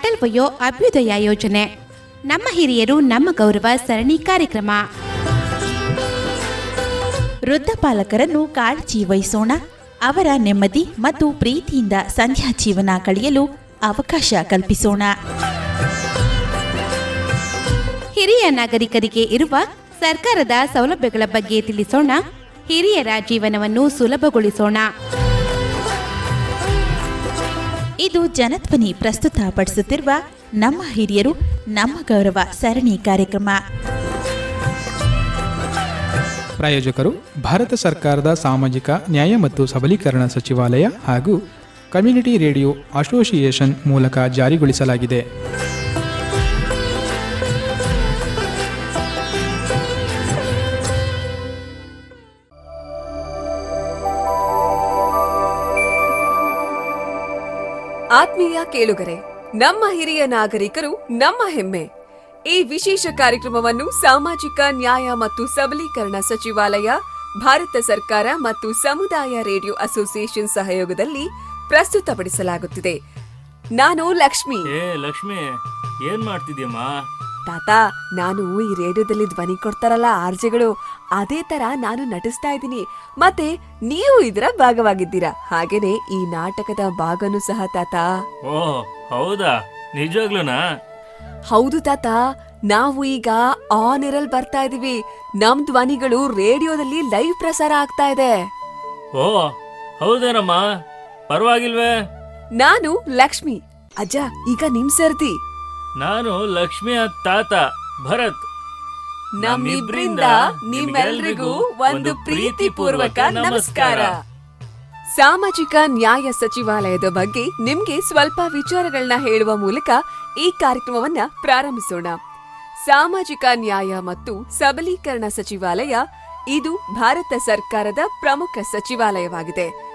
ಅಟಲ್ ವಯೋ ಅಭ್ಯುದಯ ಯೋಜನೆ. ನಮ್ಮ ಹಿರಿಯರು ನಮ್ಮ ಗೌರವ ಸರಣಿ ಕಾರ್ಯಕ್ರಮ. ವೃದ್ಧ ಪಾಲಕರನ್ನು ಕಾಳಜಿ ವಹಿಸೋಣ. ಅವರ ನೆಮ್ಮದಿ ಮತ್ತು ಪ್ರೀತಿಯಿಂದ ಸಂಧ್ಯಾ ಜೀವನ ಕಳೆಯಲು ಅವಕಾಶ ಕಲ್ಪಿಸೋಣ. ಹಿರಿಯ ನಾಗರಿಕರಿಗೆ ಇರುವ ಸರ್ಕಾರದ ಸೌಲಭ್ಯಗಳ ಬಗ್ಗೆ ತಿಳಿಸೋಣ. ಹಿರಿಯರ ಜೀವನವನ್ನು ಸುಲಭಗೊಳಿಸೋಣ. ಇದು ಜನಧ್ವನಿ ಪ್ರಸ್ತುತಪಡಿಸುತ್ತಿರುವ ನಮ್ಮ ಹಿರಿಯರು, ನಮ್ಮ ಗೌರವ ಸರಣಿ ಕಾರ್ಯಕ್ರಮ. ಪ್ರಾಯೋಜಕರು, ಭಾರತ ಸರ್ಕಾರದ ಸಾಮಾಜಿಕ ನ್ಯಾಯ ಮತ್ತು ಸಬಲೀಕರಣ ಸಚಿವಾಲಯ ಹಾಗೂ ಕಮ್ಯುನಿಟಿ ರೇಡಿಯೋ ಅಸೋಸಿಯೇಷನ್ ಮೂಲಕ ಜಾರಿಗೊಳಿಸಲಾಗಿದೆ. ಕೇಳುಗರೆ, ನಮ್ಮ ಹಿರಿಯ ನಾಗರಿಕರು ನಮ್ಮ ಹೆಮ್ಮೆ. ಈ ವಿಶೇಷ ಕಾರ್ಯಕ್ರಮವನ್ನು ಸಾಮಾಜಿಕ ನ್ಯಾಯ ಮತ್ತು ಸಬಲೀಕರಣ ಸಚಿವಾಲಯ, ಭಾರತ ಸರ್ಕಾರ ಮತ್ತು ಸಮುದಾಯ ರೇಡಿಯೋ ಅಸೋಸಿಯೇಷನ್ ಸಹಯೋಗದಲ್ಲಿ ಪ್ರಸ್ತುತಪಡಿಸಲಾಗುತ್ತಿದೆ. ನಾನು ಲಕ್ಷ್ಮಿ. ಲಕ್ಷ್ಮಿ, ಏನ್ ಮಾಡ್ತಿದ್ಯಮ್ಮ? ತಾತ ನಾನು ಈ ರೇಡಿಯೋದಲ್ಲಿ ಧ್ವನಿ ಕೊಡ್ತಾರಲ್ಲ ಆರ್ಜೆಗಳು ಅದೇ ತರ ನಾನು ನಟಿಸ್ತಾ ಇದ್ದೀನಿ. ಮತ್ತೆ ನೀವು ಇದರ ಭಾಗವಾಗಿದ್ದೀರಾ? ಹಾಗೇನೆ ಈ ನಾಟಕದ ಭಾಗನೂ ಸಹ ತಾತ. ಓ ಹೌದಾ? ನಿಜವಾಗ್ಲೂನಾ? ಹೌದು ತಾತ ನಾವು ಈಗ ಆನ್ ಇರಲ್ ಬರ್ತಾ ಇದೀವಿ. ನಮ್ ಧ್ವನಿಗಳು ರೇಡಿಯೋದಲ್ಲಿ ಲೈವ್ ಪ್ರಸಾರ ಆಗ್ತಾ ಇದೆ. ಓ ಹೌದೇನಮ್ಮ? ಪರವಾಗಿಲ್ವೇ? ನಾನು ಲಕ್ಷ್ಮಿ. ಅಜ್ಜ ಈಗ ನಿಮ್ ಸರ್ದಿ ನಾನು ಲಕ್ಷ್ಮಿಯ ತಾತ, ಭರತ್. ನಮ್ಮಿಬ್ರಿಂದ ನಿಮ್ಮೆಲ್ರಿಗೂ ಒಂದು ಪ್ರೀತಿಪೂರ್ವಕ ನಮಸ್ಕಾರ. ಸಾಮಾಜಿಕ ನ್ಯಾಯ ಸಚಿವಾಲಯದ ಬಗ್ಗೆ ನಿಮ್ಗೆ ಸ್ವಲ್ಪ ವಿಚಾರಗಳನ್ನ ಹೇಳುವ ಮೂಲಕ ಈ ಕಾರ್ಯಕ್ರಮವನ್ನ ಪ್ರಾರಂಭಿಸೋಣ. ಸಾಮಾಜಿಕ ನ್ಯಾಯ ಮತ್ತು ಸಬಲೀಕರಣ ಸಚಿವಾಲಯ ಇದು ಭಾರತ ಸರ್ಕಾರದ ಪ್ರಮುಖ ಸಚಿವಾಲಯವಾಗಿದೆ.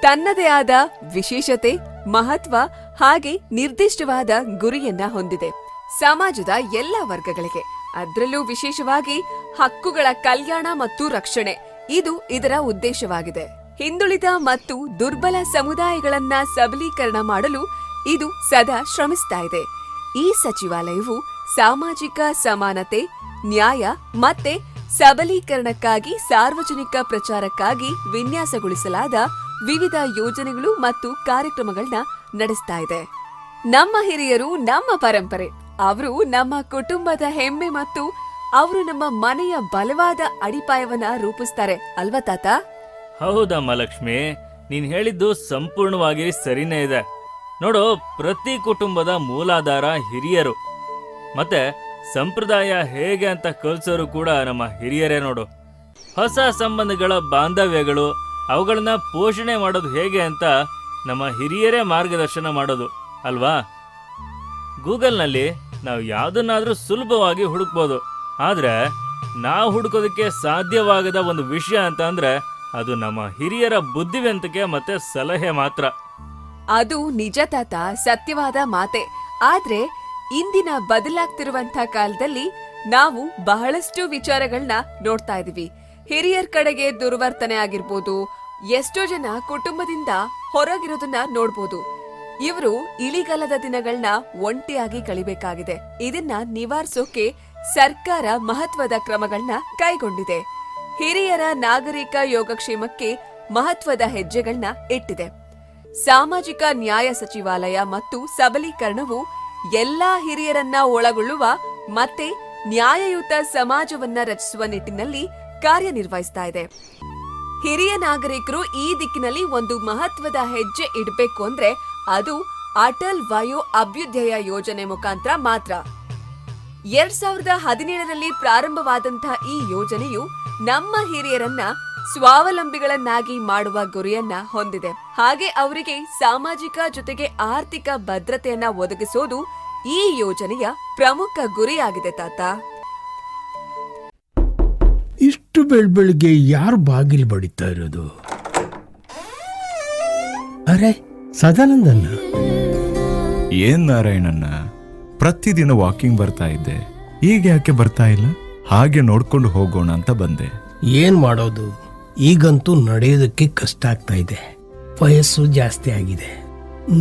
ತನ್ನದೇ ಆದ ವಿಶೇಷತೆ, ಮಹತ್ವ ಹಾಗೆ ನಿರ್ದಿಷ್ಟವಾದ ಗುರಿಯನ್ನ ಹೊಂದಿದೆ ಸಮಾಜದ ಎಲ್ಲ ವರ್ಗಗಳಿಗೆ. ಅದರಲ್ಲೂ ವಿಶೇಷವಾಗಿ ಹಕ್ಕುಗಳ ಕಲ್ಯಾಣ ಮತ್ತು ರಕ್ಷಣೆ, ಇದು ಇದರ ಉದ್ದೇಶವಾಗಿದೆ. ಹಿಂದುಳಿದ ಮತ್ತು ದುರ್ಬಲ ಸಮುದಾಯಗಳನ್ನ ಸಬಲೀಕರಣ ಮಾಡಲು ಇದು ಸದಾ ಶ್ರಮಿಸ್ತಾ ಇದೆ. ಈ ಸಚಿವಾಲಯವು ಸಾಮಾಜಿಕ ಸಮಾನತೆ, ನ್ಯಾಯ ಮತ್ತೆ ಸಬಲೀಕರಣಕ್ಕಾಗಿ ಸಾರ್ವಜನಿಕ ಪ್ರಚಾರಕ್ಕಾಗಿ ವಿನ್ಯಾಸಗೊಳಿಸಲಾದ ವಿವಿಧ ಯೋಜನೆಗಳು ಮತ್ತು ಕಾರ್ಯಕ್ರಮಗಳನ್ನ ನಡೆಸ್ತಾ ಇದೆ. ನಮ್ಮ ಹಿರಿಯರು ನಮ್ಮ ಪರಂಪರೆ. ಅವರು ನಮ್ಮ ಕುಟುಂಬದ ಹೆಮ್ಮೆ ಮತ್ತು ಅವರು ನಮ್ಮ ಮನೆಯ ಬಲವಾದ ಅಡಿಪಾಯವನ್ನ ರೂಪಿಸ್ತಾರೆ. ಅಲ್ವಾ ತಾತ? ಹೌದಮ್ಮ ಲಕ್ಷ್ಮಿ. ನೀನ್ ಹೇಳಿದ್ದು ಸಂಪೂರ್ಣವಾಗಿ ಸರಿನೇ ಇದೆ. ನೋಡು, ಪ್ರತಿ ಕುಟುಂಬದ ಮೂಲಾಧಾರ ಹಿರಿಯರು. ಮತ್ತೆ ಸಂಪ್ರದಾಯ ಹೇಗೆ ಅಂತ ಕಲ್ಸೋರು ಕೂಡ ನಮ್ಮ ಹಿರಿಯರೇ ನೋಡು. ಹೊಸ ಸಂಬಂಧಗಳ ಬಾಂಧವ್ಯಗಳು, ಅವುಗಳನ್ನ ಪೋಷಣೆ ಮಾಡೋದು ಹೇಗೆ ಅಂತ ನಮ್ಮ ಹಿರಿಯರೇ ಮಾರ್ಗದರ್ಶನ ಮಾಡೋದು, ಅಲ್ವಾ? ಗೂಗಲ್ನಲ್ಲಿ ನಾವು ಯಾವುದನ್ನಾದರೂ ಸುಲಭವಾಗಿ ಹುಡುಕ್ಬೋದು. ಆದರೆ, ನಾವು ಹುಡುಕೋದಕ್ಕೆ ಸಾಧ್ಯವಾಗದ ಒಂದು ವಿಷಯ ಅಂತ ಅಂದ್ರೆ, ಅದು ನಮ್ಮ ಹಿರಿಯರ ಬುದ್ಧಿವಂತಿಕೆ ಮತ್ತೆ ಸಲಹೆ ಮಾತ್ರ. ಅದು ನಿಜ ತಾತ, ಸತ್ಯವಾದ ಮಾತೆ. ಆದ್ರೆ, ಇಂದಿನ ಬದಲಾಗ್ತಿರುವಂತ ಕಾಲದಲ್ಲಿ ನಾವು ಬಹಳಷ್ಟು ವಿಚಾರಗಳನ್ನ ನೋಡ್ತಾ ಇದೀವಿ. ಹಿರಿಯರ್ ಕಡೆಗೆ ದುರ್ವರ್ತನೆ ಆಗಿರ್ಬೋದು, ಎಷ್ಟೋ ಜನ ಕುಟುಂಬದಿಂದ ಹೊರಗಿರೋದನ್ನ ನೋಡ್ಬೋದು. ಇವರು ಇಳಿಗಾಲದ ದಿನಗಳನ್ನ ಒಂಟಿಯಾಗಿ ಕಳಿಬೇಕಾಗಿದೆ. ಇದನ್ನ ನಿವಾರಿಸೋಕೆ ಸರ್ಕಾರ ಮಹತ್ವದ ಕ್ರಮಗಳನ್ನ ಕೈಗೊಂಡಿದೆ. ಹಿರಿಯರ ನಾಗರಿಕ ಯೋಗಕ್ಷೇಮಕ್ಕೆ ಮಹತ್ವದ ಹೆಜ್ಜೆಗಳನ್ನ ಇಟ್ಟಿದೆ. ಸಾಮಾಜಿಕ ನ್ಯಾಯ ಸಚಿವಾಲಯ ಮತ್ತು ಸಬಲೀಕರಣವು ಎಲ್ಲಾ ಹಿರಿಯರನ್ನ ಒಳಗೊಳ್ಳುವ ಮತ್ತೆ ನ್ಯಾಯಯುತ ಸಮಾಜವನ್ನ ರಚಿಸುವ ನಿಟ್ಟಿನಲ್ಲಿ ಕಾರ್ಯನಿರ್ವಹಿಸ್ತಾ ಇದೆ. ಹಿರಿಯ ನಾಗರಿಕರು ಈ ದಿಕ್ಕಿನಲ್ಲಿ ಒಂದು ಮಹತ್ವದ ಹೆಜ್ಜೆ ಇಡಬೇಕು ಅಂದ್ರೆ ಅದು ಅಟಲ್ ವಾಯು ಅಭ್ಯುದಯ ಯೋಜನೆ ಮುಖಾಂತರ ಮಾತ್ರ. ಎರಡ್ ಸಾವಿರದ ಹದಿನೇಳರಲ್ಲಿ ಪ್ರಾರಂಭವಾದಂತಹ ಈ ಯೋಜನೆಯು ನಮ್ಮ ಹಿರಿಯರನ್ನ ಸ್ವಾವಲಂಬಿಗಳನ್ನಾಗಿ ಮಾಡುವ ಗುರಿಯನ್ನ ಹೊಂದಿದೆ. ಹಾಗೆ ಅವರಿಗೆ ಸಾಮಾಜಿಕ ಜೊತೆಗೆ ಆರ್ಥಿಕ ಭದ್ರತೆಯನ್ನ ಒದಗಿಸೋದು ಈ ಯೋಜನೆಯ ಪ್ರಮುಖ ಗುರಿಯಾಗಿದೆ ತಾತ. ಇಷ್ಟು ಬೆಳ್ ಬೆಳಿಗ್ಗೆ ಯಾರು ಬಾಗಿಲು ಬಡಿತಾ ಇರೋದು? ಅರೆ ಸದಾನಂದನ್ನ ಏನ್ ನಾರಾಯಣನ್ನ ಪ್ರತಿದಿನ ವಾಕಿಂಗ್ ಬರ್ತಾ ಇದ್ದೆ. ಈಗ ಯಾಕೆ ಬರ್ತಾ ಇಲ್ಲ? ಹಾಗೆ ನೋಡ್ಕೊಂಡು ಹೋಗೋಣ ಅಂತ ಬಂದೆ. ಏನ್ ಮಾಡೋದು? ಈಗಂತೂ ನಡೆಯೋದಕ್ಕೆ ಕಷ್ಟ ಆಗ್ತಾ ಇದೆ. ವಯಸ್ಸು ಜಾಸ್ತಿ ಆಗಿದೆ.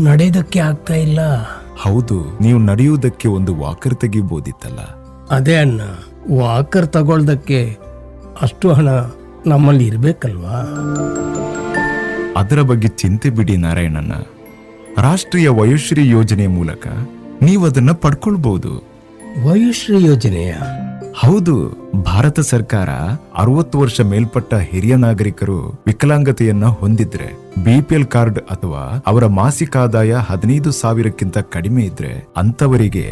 ನಡೆಯೋದಕ್ಕೆ ಆಗ್ತಾ ಇಲ್ಲ. ಹೌದು ನೀವು ನಡೆಯುವುದಕ್ಕೆ ಒಂದು ವಾಕರ್ ತೆಗಿಬೋದಿತ್ತಲ್ಲ. ಅದೇ ಅಣ್ಣ ವಾಕರ್ ತಗೊಳ್ದಕ್ಕೆ ಅಷ್ಟು ಹಣ ನಮ್ಮಲ್ಲಿ ಇರಬೇಕಲ್ವಾ? ಅದರ ಬಗ್ಗೆ ಚಿಂತೆ ಬಿಡಿ ನಾರಾಯಣನ ರಾಷ್ಟ್ರೀಯ ವಯೋಶ್ರೀ ಯೋಜನೆ ಮೂಲಕ ನೀವು ಅದನ್ನ ಪಡ್ಕೊಳ್ಬಹುದು ವಯೋಶ್ರೀ ಯೋಜನೆಯ? ಹೌದು ಭಾರತ ಸರ್ಕಾರ ಅರವತ್ತು ವರ್ಷ ಮೇಲ್ಪಟ್ಟ ಹಿರಿಯ ನಾಗರಿಕರು ವಿಕಲಾಂಗತೆಯನ್ನ ಹೊಂದಿದ್ರೆ ಬಿಪಿಎಲ್ ಕಾರ್ಡ್ ಅಥವಾ ಅವರ ಮಾಸಿಕ ಆದಾಯ ಹದಿನೈದು ಸಾವಿರಕ್ಕಿಂತ ಕಡಿಮೆ ಇದ್ರೆ ಅಂತವರಿಗೆ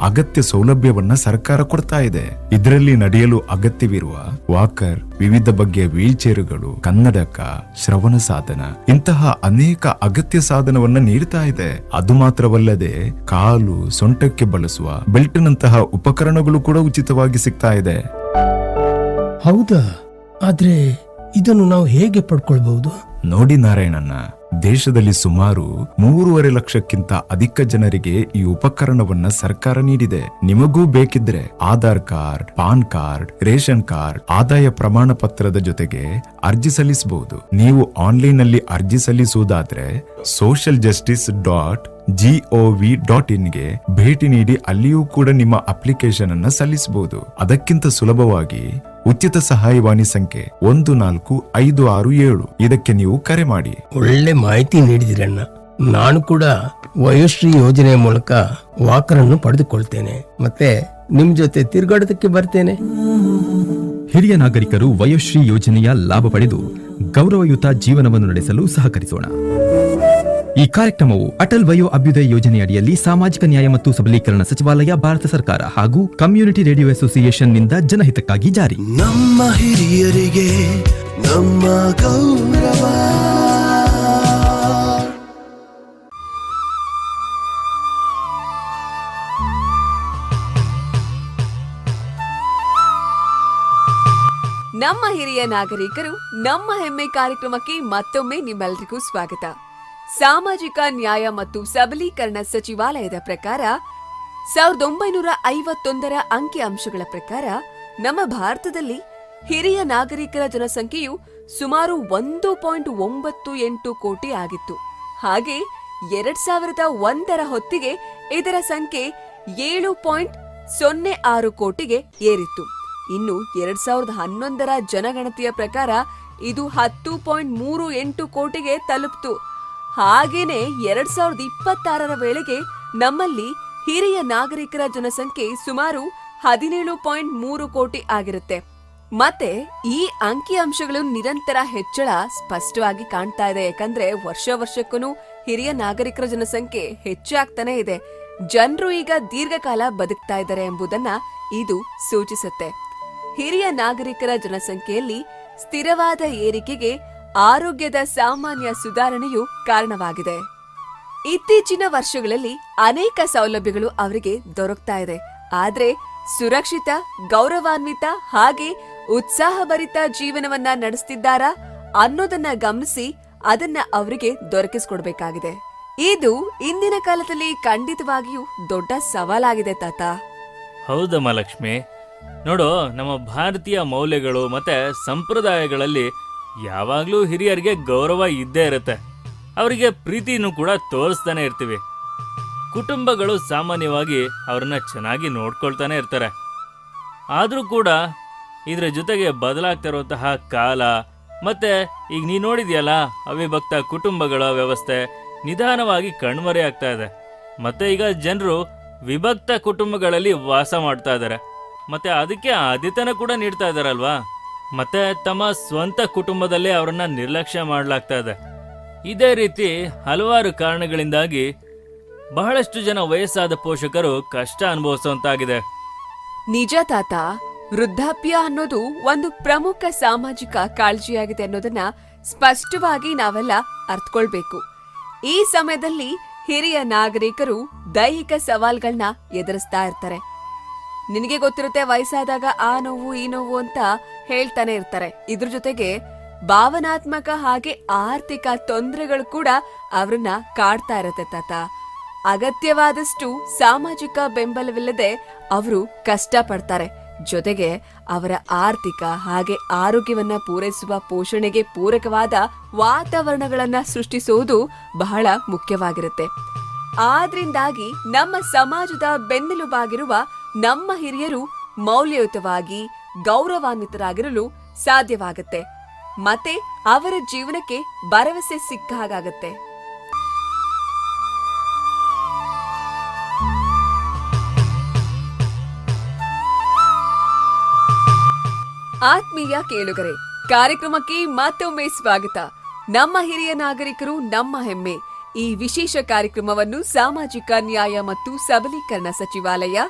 ಅಗತ್ಯ ಸೌಲಭ್ಯವನ್ನ ಸರ್ಕಾರ ಕೊಡ್ತಾ ಇದೆ. ಇದರಲ್ಲಿ ನಡೆಯಲು ಅಗತ್ಯವಿರುವ ವಾಕರ್, ವಿವಿಧ ಬಗೆಯ ವೀಲ್ಚೇರುಗಳು, ಕನ್ನಡಕ, ಶ್ರವಣ ಸಾಧನ, ಇಂತಹ ಅನೇಕ ಅಗತ್ಯ ಸಾಧನವನ್ನ ನೀಡ್ತಾ ಇದೆ. ಅದು ಮಾತ್ರವಲ್ಲದೆ ಕಾಲು, ಸೊಂಟಕ್ಕೆ ಬಳಸುವ ಬೆಲ್ಟ್ ನಂತಹ ಉಪಕರಣಗಳು ಕೂಡ ಉಚಿತವಾಗಿ ಸಿಗ್ತಾ ಇದೆ. ಹೌದಾ? ಆದ್ರೆ ಇದನ್ನು ನಾವು ಹೇಗೆ ಪಡ್ಕೊಳ್ಬಹುದು? ನೋಡಿ ನಾರಾಯಣಣ್ಣ ದೇಶದಲ್ಲಿ ಸುಮಾರು ಮೂರುವರೆ ಲಕ್ಷಕ್ಕಿಂತ ಅಧಿಕ ಜನರಿಗೆ ಈ ಉಪಕರಣವನ್ನ ಸರ್ಕಾರ ನೀಡಿದೆ. ನಿಮಗೂ ಬೇಕಿದ್ರೆ Aadhaar card, PAN card, ration card, ಆದಾಯ ಪ್ರಮಾಣ ಪತ್ರದ ಜೊತೆಗೆ ಅರ್ಜಿ ಸಲ್ಲಿಸಬಹುದು ನೀವು ಆನ್ಲೈನ್ನಲ್ಲಿ ಅರ್ಜಿ ಸಲ್ಲಿಸುವುದಾದ್ರೆ social justice dot gov dot ಇನ್ಗೆ ಭೇಟಿ ನೀಡಿ ಅಲ್ಲಿಯೂ ಕೂಡ ನಿಮ್ಮ ಅಪ್ಲಿಕೇಶನ್ ಅನ್ನ ಸಲ್ಲಿಸಬಹುದು ಅದಕ್ಕಿಂತ ಸುಲಭವಾಗಿ ಉಚಿತ ಸಹಾಯವಾಣಿ ಸಂಖ್ಯೆ ಒಂದು ನಾಲ್ಕು ಐದು ಆರು ಏಳು. ಇದಕ್ಕೆ ನೀವು ಕರೆ ಮಾಡಿ. ಒಳ್ಳೆ ಮಾಹಿತಿ ನೀಡಿದಿರಣ್ಣ. ನಾನು ಕೂಡ ವಯೋಶ್ರೀ ಯೋಜನೆ ಮೂಲಕ ವಾಕರನ್ನು ಪಡೆದುಕೊಳ್ತೇನೆ. ಮತ್ತೆ ನಿಮ್ ಜೊತೆ ತಿರುಗಾಡೋದಕ್ಕೆ ಬರ್ತೇನೆ. ಹಿರಿಯ ನಾಗರಿಕರು ವಯೋಶ್ರೀ ಯೋಜನೆಯ ಲಾಭ ಪಡೆದು ಗೌರವಯುತ ಜೀವನವನ್ನು ನಡೆಸಲು ಸಹಕರಿಸೋಣ. ಈ ಕಾರ್ಯಕ್ರಮವು ಅಟಲ್ ವಯೋ ಅಭ್ಯುದಯ ಯೋಜನೆಯಡಿಯಲ್ಲಿ ಸಾಮಾಜಿಕ ನ್ಯಾಯ ಮತ್ತು ಸಬಲೀಕರಣ ಸಚಿವಾಲಯ ಭಾರತ ಸರ್ಕಾರ ಹಾಗೂ ಕಮ್ಯುನಿಟಿ ರೇಡಿಯೋ ಅಸೋಸಿಯೇಷನ್ನಿಂದ ಜನಹಿತಕ್ಕಾಗಿ ಜಾರಿ. ನಮ್ಮ ಹಿರಿಯರಿಗೆ ನಮ್ಮ ಗೌರವ. ನಮ್ಮ ಹಿರಿಯ ನಾಗರಿಕರು ನಮ್ಮ ಹೆಮ್ಮೆ ಕಾರ್ಯಕ್ರಮಕ್ಕೆ ಮತ್ತೊಮ್ಮೆ ನಿಮ್ಮೆಲ್ಲರಿಗೂ ಸ್ವಾಗತ. ಸಾಮಾಜಿಕ ನ್ಯಾಯ ಮತ್ತು ಸಬಲೀಕರಣ ಸಚಿವಾಲಯದ ಪ್ರಕಾರ ಸಾವಿರದ ಒಂಬೈನೂರ ಐವತ್ತೊಂದರ ಅಂಕಿ ಅಂಶಗಳ ಪ್ರಕಾರ ನಮ್ಮ ಭಾರತದಲ್ಲಿ ಹಿರಿಯ ನಾಗರಿಕರ ಜನಸಂಖ್ಯೆಯು ಸುಮಾರು ಒಂದು ಪಾಯಿಂಟ್ ಒಂಬತ್ತು ಎಂಟು ಕೋಟಿ ಆಗಿತ್ತು. ಹಾಗೆ ಎರಡ್ ಸಾವಿರದ ಒಂದರ ಹೊತ್ತಿಗೆ ಇದರ ಸಂಖ್ಯೆ ಏಳು ಪಾಯಿಂಟ್ ಸೊನ್ನೆ ಆರು ಕೋಟಿಗೆ ಏರಿತ್ತು. ಇನ್ನು ಎರಡ್ ಸಾವಿರದ ಹನ್ನೊಂದರ ಜನಗಣತಿಯ ಪ್ರಕಾರ ಇದು ಹತ್ತು ಪಾಯಿಂಟ್ ಮೂರು ಎಂಟು ಕೋಟಿಗೆ ತಲುಪ್ತು. ಹಾಗೇನೆ ಎರಡ್ ಸಾವಿರದ ಇಪ್ಪತ್ತಾರರ ವೇಳೆಗೆ ನಮ್ಮಲ್ಲಿ ಹಿರಿಯ ನಾಗರಿಕರ ಜನಸಂಖ್ಯೆ ಸುಮಾರು ಹದಿನೇಳು ಪಾಯಿಂಟ್ ಮೂರು ಕೋಟಿ ಆಗಿರುತ್ತೆ. ಮತ್ತೆ ಈ ಅಂಕಿಅಂಶಗಳು ನಿರಂತರ ಹೆಚ್ಚಳ ಸ್ಪಷ್ಟವಾಗಿ ಕಾಣ್ತಾ ಇದೆ. ಯಾಕಂದ್ರೆ ವರ್ಷ ವರ್ಷಕ್ಕೂ ಹಿರಿಯ ನಾಗರಿಕರ ಜನಸಂಖ್ಯೆ ಹೆಚ್ಚಾಗ್ತಾನೆ ಇದೆ. ಜನರು ಈಗ ದೀರ್ಘಕಾಲ ಬದುಕ್ತಾ ಇದ್ದಾರೆ ಎಂಬುದನ್ನ ಇದು ಸೂಚಿಸುತ್ತೆ. ಹಿರಿಯ ನಾಗರಿಕರ ಜನಸಂಖ್ಯೆಯಲ್ಲಿ ಸ್ಥಿರವಾದ ಏರಿಕೆಗೆ ಆರೋಗ್ಯದ ಸಾಮಾನ್ಯ ಸುಧಾರಣೆಯು ಕಾರಣವಾಗಿದೆ. ಇತ್ತೀಚಿನ ವರ್ಷಗಳಲ್ಲಿ ಅನೇಕ ಸೌಲಭ್ಯಗಳು ಅವರಿಗೆ ದೊರಕ್ತಾ ಇದೆ. ಆದ್ರೆ ಸುರಕ್ಷಿತ, ಗೌರವಾನ್ವಿತ ಹಾಗೆ ಉತ್ಸಾಹಭರಿತ ಜೀವನವನ್ನ ನಡೆಸ್ತಿದ್ದಾರಾ ಅನ್ನೋದನ್ನ ಗಮನಿಸಿ ಅದನ್ನ ಅವರಿಗೆ ದೊರಕಿಸ್ಕೊಡ್ಬೇಕಾಗಿದೆ. ಇದು ಇಂದಿನ ಕಾಲದಲ್ಲಿ ಖಂಡಿತವಾಗಿಯೂ ದೊಡ್ಡ ಸವಾಲಾಗಿದೆ ತಾತ. ಹೌದಮ್ಮ ಲಕ್ಷ್ಮಿ ನೋಡು, ನಮ್ಮ ಭಾರತೀಯ ಮೌಲ್ಯಗಳು ಮತ್ತೆ ಸಂಪ್ರದಾಯಗಳಲ್ಲಿ ಯಾವಾಗಲೂ ಹಿರಿಯರಿಗೆ ಗೌರವ ಇದ್ದೇ ಇರುತ್ತೆ. ಅವರಿಗೆ ಪ್ರೀತಿನೂ ಕೂಡ ತೋರಿಸ್ತಾನೆ ಇರ್ತೀವಿ. ಕುಟುಂಬಗಳು ಸಾಮಾನ್ಯವಾಗಿ ಅವ್ರನ್ನ ಚೆನ್ನಾಗಿ ನೋಡ್ಕೊಳ್ತಾನೆ ಇರ್ತಾರೆ. ಆದರೂ ಕೂಡ ಇದರ ಜೊತೆಗೆ ಬದಲಾಗ್ತಾ ಇರುವಂತಹ ಕಾಲ, ಮತ್ತೆ ಈಗ ನೀ ನೋಡಿದ್ಯಲ್ಲ, ಅವಿಭಕ್ತ ಕುಟುಂಬಗಳ ವ್ಯವಸ್ಥೆ ನಿಧಾನವಾಗಿ ಕಣ್ಮರೆ ಆಗ್ತಾ ಇದೆ. ಮತ್ತೆ ಈಗ ಜನರು ವಿಭಕ್ತ ಕುಟುಂಬಗಳಲ್ಲಿ ವಾಸ ಮಾಡ್ತಾ ಇದ್ದಾರೆ ಮತ್ತೆ ಅದಕ್ಕೆ ಆದ್ಯತೆನ ಕೂಡ ನೀಡ್ತಾ ಇದ್ದಾರಲ್ವಾ ಮತ್ತೆ ತಮ್ಮ ಸ್ವಂತ ಕುಟುಂಬದಲ್ಲೇ ಅವರನ್ನ ನಿರ್ಲಕ್ಷ್ಯ ಮಾಡಲಾಗ್ತಾ ಇದೆ. ಇದೇ ರೀತಿ ಹಲವಾರು ಕಾರಣಗಳಿಂದಾಗಿ ಬಹಳಷ್ಟು ಜನ ವಯಸ್ಸಾದ ಪೋಷಕರು ಕಷ್ಟ ಅನುಭವಿಸುವಂತಾಗಿದೆ. ನಿಜ ತಾತ, ವೃದ್ಧಾಪ್ಯ ಅನ್ನೋದು ಒಂದು ಪ್ರಮುಖ ಸಾಮಾಜಿಕ ಕಾಳಜಿಯಾಗಿದೆ ಅನ್ನೋದನ್ನ ಸ್ಪಷ್ಟವಾಗಿ ನಾವೆಲ್ಲ ಅರ್ಥಕೊಳ್ಬೇಕು. ಈ ಸಮಯದಲ್ಲಿ ಹಿರಿಯ ನಾಗರಿಕರು ದೈಹಿಕ ಸವಾಲ್ಗಳನ್ನ ಎದುರಿಸ್ತಾ ಇರ್ತಾರೆ. ನಿನಗೆ ಗೊತ್ತಿರುತ್ತೆ ವಯಸ್ಸಾದಾಗ ಆ ನೋವು, ಈ ನೋವು ಅಂತ ಹೇಳ್ತಾನೆ ಇರ್ತಾರೆ. ಇದ್ರ ಜೊತೆಗೆ ಭಾವನಾತ್ಮಕ ಹಾಗೆ ಆರ್ಥಿಕ ತೊಂದರೆಗಳು ಕೂಡ ಅವ್ರನ್ನ ಕಾಡ್ತಾ ಇರತ್ತೆ ತಾತ. ಅಗತ್ಯವಾದಷ್ಟು ಸಾಮಾಜಿಕ ಬೆಂಬಲವಿಲ್ಲದೆ ಅವರು ಕಷ್ಟ ಪಡ್ತಾರೆ ಜೊತೆಗೆ ಅವರ ಆರ್ಥಿಕ ಹಾಗೆ ಆರೋಗ್ಯವನ್ನ ಪೂರೈಸುವ ಪೋಷಣೆಗೆ ಪೂರಕವಾದ ವಾತಾವರಣಗಳನ್ನ ಸೃಷ್ಟಿಸುವುದು ಬಹಳ ಮುಖ್ಯವಾಗಿರುತ್ತೆ. ಆದ್ರಿಂದಾಗಿ ನಮ್ಮ ಸಮಾಜದ ಬೆನ್ನೆಲುಬಾಗಿರುವ ನಮ್ಮ ಹಿರಿಯರು ಮೌಲ್ಯಯುತವಾಗಿ ಗೌರವಾನ್ವಿತರಾಗಿರಲು ಸಾಧ್ಯವಾಗುತ್ತೆ. ಮತ್ತೆ ಅವರ ಜೀವನಕ್ಕೆ ಭರವಸೆ ಸಿಕ್ಕ ಹಾಗಾಗತ್ತೆ. ಆತ್ಮೀಯ ಕೇಳುಗರೆ, ಕಾರ್ಯಕ್ರಮಕ್ಕೆ ಮತ್ತೊಮ್ಮೆ ಸ್ವಾಗತ. ನಮ್ಮ ಹಿರಿಯ ನಾಗರಿಕರು, ನಮ್ಮ ಹೆಮ್ಮೆ. ಈ ವಿಶೇಷ ಕಾರ್ಯಕ್ರಮವನ್ನು ಸಾಮಾಜಿಕ ನ್ಯಾಯ ಮತ್ತು ಸಬಲೀಕರಣ ಸಚಿವಾಲಯ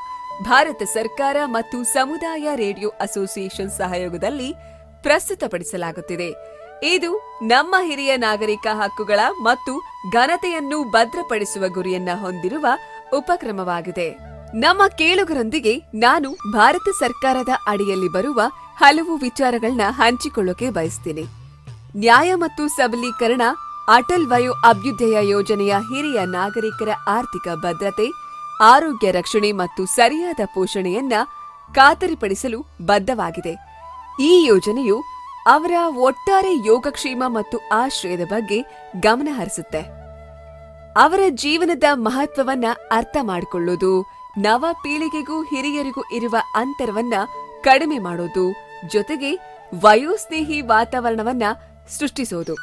ಭಾರತ ಸರ್ಕಾರ ಮತ್ತು ಸಮುದಾಯ ರೇಡಿಯೋ ಅಸೋಸಿಯೇಷನ್ ಸಹಯೋಗದಲ್ಲಿ ಪ್ರಸ್ತುತಪಡಿಸಲಾಗುತ್ತಿದೆ. ಇದು ನಮ್ಮ ಹಿರಿಯ ನಾಗರಿಕ ಹಕ್ಕುಗಳ ಮತ್ತು ಘನತೆಯನ್ನು ಭದ್ರಪಡಿಸುವ ಗುರಿಯನ್ನ ಹೊಂದಿರುವ ಉಪಕ್ರಮವಾಗಿದೆ. ನಮ್ಮ ಕೇಳುಗರೊಂದಿಗೆ ನಾನು ಭಾರತ ಸರ್ಕಾರದ ಅಡಿಯಲ್ಲಿ ಬರುವ ಹಲವು ವಿಚಾರಗಳನ್ನ ಹಂಚಿಕೊಳ್ಳೋಕೆ ಬಯಸ್ತೀನಿ. ನ್ಯಾಯ ಮತ್ತು ಸಬಲೀಕರಣ, ಅಟಲ್ ವಯೋ ಅಭ್ಯುದಯ ಯೋಜನೆಯ ಹಿರಿಯ ನಾಗರಿಕರ ಆರ್ಥಿಕ ಭದ್ರತೆ ಆರೋಗ್ಯ ರಕ್ಷಣೆ ಮತ್ತು ಸರಿಯಾದ ಪೋಷಣೆಯನ್ನ ಖಾತರಿಪಡಿಸಲು ಬದ್ಧವಾಗಿದೆ. ಈ ಯೋಜನೆಯು ಅವರ ಒಟ್ಟಾರೆ ಯೋಗಕ್ಷೇಮ ಮತ್ತು ಆಶ್ರಯದ ಬಗ್ಗೆ ಗಮನ ಹರಿಸುತ್ತೆ. ಅವರ ಜೀವನದ ಮಹತ್ವವನ್ನ ಅರ್ಥ ಮಾಡಿಕೊಳ್ಳೋದು, ನವ ಪೀಳಿಗೆಗೂ ಹಿರಿಯರಿಗೂ ಇರುವ ಅಂತರವನ್ನ ಕಡಿಮೆ ಮಾಡೋದು, ಜೊತೆಗೆ ವಯೋಸ್ನೇಹಿ ವಾತಾವರಣವನ್ನ ಸೃಷ್ಟಿಸೋದು.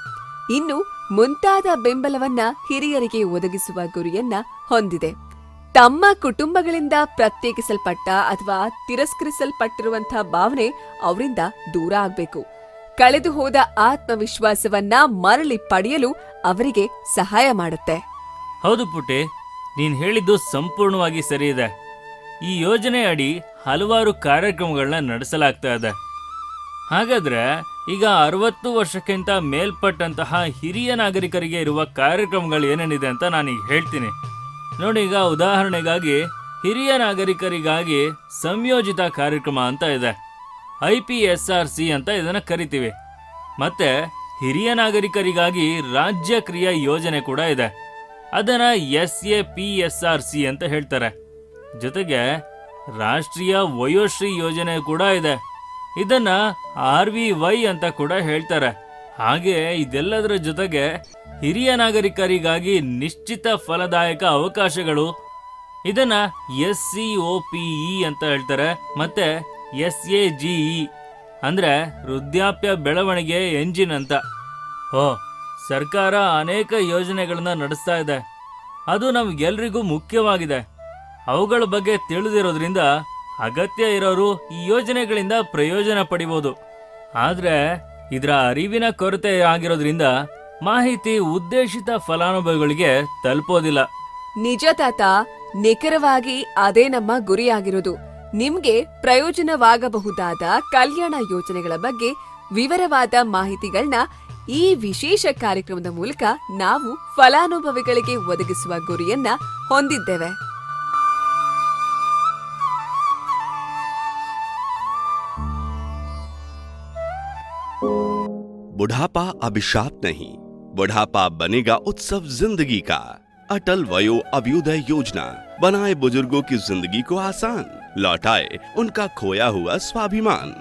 ಇನ್ನು ಮುಂತಾದ ಬೆಂಬಲವನ್ನ ಹಿರಿಯರಿಗೆ ಒದಗಿಸುವ ಗುರಿಯನ್ನ ಹೊಂದಿದೆ. ತಮ್ಮ ಕುಟುಂಬಗಳಿಂದ ಪ್ರತ್ಯೇಕಿಸಲ್ಪಟ್ಟ ಅಥವಾ ತಿರಸ್ಕರಿಸಲ್ಪಟ್ಟಿರುವಂತಹ ಭಾವನೆ ಅವರಿಂದ ದೂರ ಆಗಬೇಕು. ಕಳೆದು ಹೋದ ಆತ್ಮವಿಶ್ವಾಸವನ್ನ ಮರಳಿ ಪಡೆಯಲು ಅವರಿಗೆ ಸಹಾಯ ಮಾಡುತ್ತೆ. ಹೌದು ಪುಟ್ಟಿ, ನೀನ್ ಹೇಳಿದ್ದು ಸಂಪೂರ್ಣವಾಗಿ ಸರಿ ಇದೆ ಈ ಯೋಜನೆ ಅಡಿ ಹಲವಾರು ಕಾರ್ಯಕ್ರಮಗಳನ್ನ ನಡೆಸಲಾಗ್ತಾ ಇದೆ. ಹಾಗಾದ್ರೆ ಈಗ ಅರವತ್ತು ವರ್ಷಕ್ಕಿಂತ ಮೇಲ್ಪಟ್ಟಂತಹ ಹಿರಿಯ ನಾಗರಿಕರಿಗೆ ಇರುವ ಕಾರ್ಯಕ್ರಮಗಳು ಏನೇನಿದೆ ಅಂತ ನಾನೀಗ ಹೇಳ್ತೀನಿ. ನೋಡಿ, ಈಗ ಉದಾಹರಣೆಗಾಗಿ ಹಿರಿಯ ನಾಗರಿಕರಿಗಾಗಿ ಸಂಯೋಜಿತ ಕಾರ್ಯಕ್ರಮ ಅಂತ ಇದೆ. I P S R C ಅಂತ ಇದನ್ನು ಕರಿತೀವಿ. ಮತ್ತೆ ಹಿರಿಯ ನಾಗರಿಕರಿಗಾಗಿ ರಾಜ್ಯ ಕ್ರಿಯಾ ಯೋಜನೆ ಕೂಡ ಇದೆ. ಅದನ್ನ S A P S R C ಅಂತ ಹೇಳ್ತಾರೆ. ಜೊತೆಗೆ ರಾಷ್ಟ್ರೀಯ ವಯೋಶ್ರೀ ಯೋಜನೆ ಕೂಡ ಇದೆ. ಇದನ್ನ ಆರ್ ವಿ ವೈ ಅಂತ ಕೂಡ ಹೇಳ್ತಾರೆ. ಹಾಗೆ ಇದೆಲ್ಲದರ ಜೊತೆಗೆ ಹಿರಿಯ ನಾಗರಿಕರಿಗಾಗಿ ನಿಶ್ಚಿತ ಫಲದಾಯಕ ಅವಕಾಶಗಳು. ಇದನ್ನ ಎಸ್ ಸಿ ಒ ಪಿ ಅಂತ ಹೇಳ್ತಾರೆ, ಮತ್ತೆ ಎಸ್ ಎ ಜಿ ಇ, ಅಂದ್ರೆ ವೃದ್ಧಾಪ್ಯ ಬೆಳವಣಿಗೆ ಎಂಜಿನ್ ಅಂತ. ಓ ಸರ್ಕಾರ ಅನೇಕ ಯೋಜನೆಗಳನ್ನ ನಡೆಸ್ತಾ ಇದೆ. ಅದು ನಮ್ಗೆಲ್ರಿಗೂ ಮುಖ್ಯವಾಗಿದೆ. ಅವುಗಳ ಬಗ್ಗೆ ತಿಳಿದಿರೋದ್ರಿಂದ ಅಗತ್ಯ ಇರೋರು ಈ ಯೋಜನೆಗಳಿಂದ ಪ್ರಯೋಜನ ಪಡಿಬೋದು. ಆದ್ರೆ ಇದರ ಅರಿವಿನ ಕೊರತೆ ಆಗಿರೋದ್ರಿಂದ ಮಾಹಿತಿ ಉದ್ದೇಶಿತ ಫಲಾನುಭವಿಗಳಿಗೆ ತಲುಪೋದಿಲ್ಲ ನಿಜ ತಾತ ನಿಖರವಾಗಿ ಅದೇ ನಮ್ಮ ಗುರಿಯಾಗಿರೋದು ನಿಮ್ಗೆ ಪ್ರಯೋಜನವಾಗಬಹುದಾದ ಕಲ್ಯಾಣ ಯೋಜನೆಗಳ ಬಗ್ಗೆ ವಿವರವಾದ ಮಾಹಿತಿಗಳನ್ನ ಈ ವಿಶೇಷ ಕಾರ್ಯಕ್ರಮದ ಮೂಲಕ ನಾವು ಫಲಾನುಭವಿಗಳಿಗೆ ಒದಗಿಸುವ ಗುರಿಯನ್ನ ಹೊಂದಿದ್ದೇವೆ बुढ़ापा अभिशाप नहीं बुढ़ापा बनेगा उत्सव ज़िंदगी का। अटल वयो अभ्युदय योजना। बनाए बुज़ुर्गों की ज़िंदगी को आसान। लौटाए उनका खोया हुआ स्वाभिमान।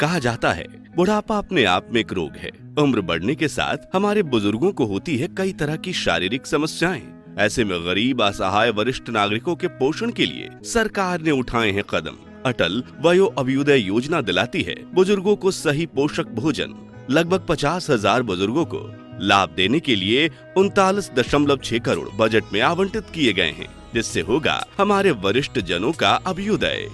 कहा जाता है, बुढ़ापा अपने आप में एक रोग है। उम्र बढ़ने के साथ हमारे बुज़ुर्गों को होती है कई तरह की शारीरिक समस्याएँ। ऐसे में गरीब, असहाय, वरिष्ठ नागरिकों के पोषण के लिए सरकार ने उठाए हैं कदम। अटल वयो अभ्युदय योजना दिलाती है बुज़ुर्गों को सही पोषक भोजन। लगभग पचास हज़ार बुज़ुर्गों को लाभ देने के लिए उनतालीस दशमलव छह करोड़ बजट में आवंटित किए गए हैं, जिससे होगा हमारे वरिष्ठ जनों का अभ्युदय।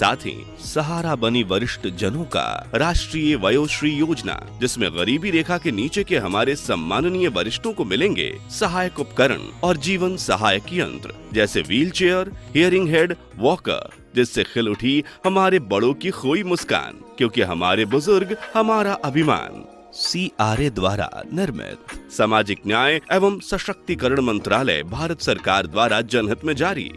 साथ ही सहारा बनी वरिष्ठ जनों का राष्ट्रीय वयोश्री योजना, जिसमें गरीबी रेखा के नीचे के हमारे सम्माननीय वरिष्ठों को मिलेंगे सहायक उपकरण और जीवन सहायक यंत्र, जैसे wheel chair hearing head, walker, जिससे खिल उठी हमारे बड़ों की खोई मुस्कान, क्योंकि हमारे बुज़ुर्ग हमारा अभिमान। सी आर ए द्वारा निर्मित सामाजिक न्याय एवं सशक्तिकरण मंत्रालय भारत सरकार द्वारा जनहित में जारी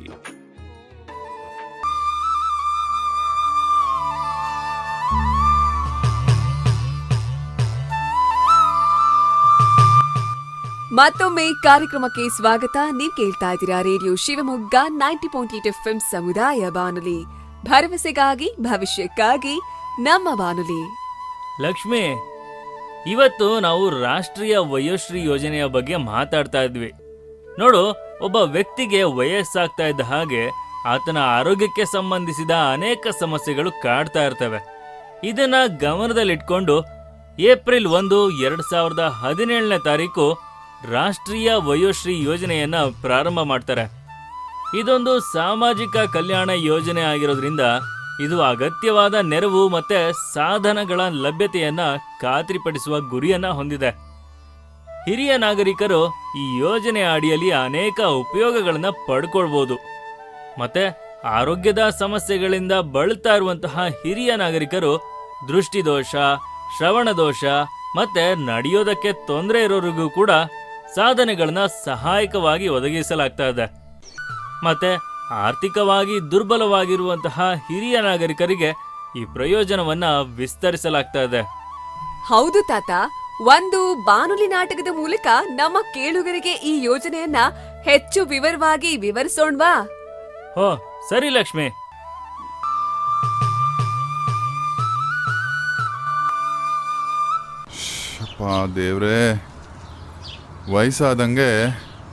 ಮತ್ತೊಮ್ಮೆ ಕಾರ್ಯಕ್ರಮಕ್ಕೆ ಸ್ವಾಗತ ನೀವ್ ಕೇಳ್ತಾ ಇದ್ದೀರಾ radio Shivamogga ninety point eight FM ಸಮುದಾಯ ಬಾನುಲಿ ಭರವಸೆಗಾಗಿ ಭವಿಷ್ಯಕ್ಕಾಗಿ ನಮ್ಮ ಬಾನುಲಿ ಲಕ್ಷ್ಮಿ ಇವತ್ತು ನಾವು ರಾಷ್ಟ್ರೀಯ ವಯೋಶ್ರೀ ಯೋಜನೆಯ ಬಗ್ಗೆ ಮಾತಾಡ್ತಾ ಇದ್ವಿ. ನೋಡು, ಒಬ್ಬ ವ್ಯಕ್ತಿಗೆ ವಯಸ್ಸಾಗ್ತಾ ಇದ್ದ ಹಾಗೆ ಆತನ ಆರೋಗ್ಯಕ್ಕೆ ಸಂಬಂಧಿಸಿದ ಅನೇಕ ಸಮಸ್ಯೆಗಳು ಕಾಡ್ತಾ ಇರ್ತವೆ. ಇದನ್ನ ಗಮನದಲ್ಲಿಟ್ಕೊಂಡು ಏಪ್ರಿಲ್ ಒಂದು, ಎರಡ್ ಸಾವಿರದ ಹದಿನೇಳನೇ ತಾರೀಕು ರಾಷ್ಟ್ರೀಯ ವಯೋಶ್ರೀ ಯೋಜನೆಯನ್ನ ಪ್ರಾರಂಭ ಮಾಡ್ತಾರೆ. ಇದೊಂದು ಸಾಮಾಜಿಕ ಕಲ್ಯಾಣ ಯೋಜನೆ ಆಗಿರೋದ್ರಿಂದ ಇದು ಅಗತ್ಯವಾದ ನೆರವು ಮತ್ತೆ ಸಾಧನಗಳ ಲಭ್ಯತೆಯನ್ನ ಖಾತ್ರಿಪಡಿಸುವ ಗುರಿಯನ್ನ ಹೊಂದಿದೆ. ಹಿರಿಯ ನಾಗರಿಕರು ಈ ಯೋಜನೆ ಅಡಿಯಲ್ಲಿ ಅನೇಕ ಉಪಯೋಗಗಳನ್ನು ಪಡ್ಕೊಳ್ಬೋದು. ಮತ್ತೆ ಆರೋಗ್ಯದ ಸಮಸ್ಯೆಗಳಿಂದ ಬಳಲ್ತಾ ಇರುವಂತಹ ಹಿರಿಯ ನಾಗರಿಕರು ದೃಷ್ಟಿದೋಷ ಶ್ರವಣ ದೋಷ ಮತ್ತೆ ನಡೆಯೋದಕ್ಕೆ ತೊಂದರೆ ಇರೋರಿಗೂ ಕೂಡ ಸಾಧನೆಗಳನ್ನ ಸಹಾಯಕವಾಗಿ ಒದಗಿಸಲಾಗ್ತಾ ಇದೆ. ಮತ್ತೆ ಆರ್ಥಿಕವಾಗಿ ದುರ್ಬಲವಾಗಿರುವಂತಹ ಹಿರಿಯ ನಾಗರಿಕರಿಗೆ ಈ ಪ್ರಯೋಜನವನ್ನ ವಿಸ್ತರಿಸಲಾಗ್ತಾ ಇದೆ ಹೌದು ತಾತ ಒಂದು ಬಾನುಲಿ ನಾಟಕದ ಮೂಲಕ ನಮ್ಮ ಕೇಳುಗರಿಗೆ ಈ ಯೋಜನೆಯನ್ನ ಹೆಚ್ಚು ವಿವರವಾಗಿ ವಿವರಿಸೋಣವಾ? ಹೋ ಸರಿ ಲಕ್ಷ್ಮಿ. ಅಪ್ಪ ದೇವ್ರೇ ವಯಸ್ಸಾದಂಗೆ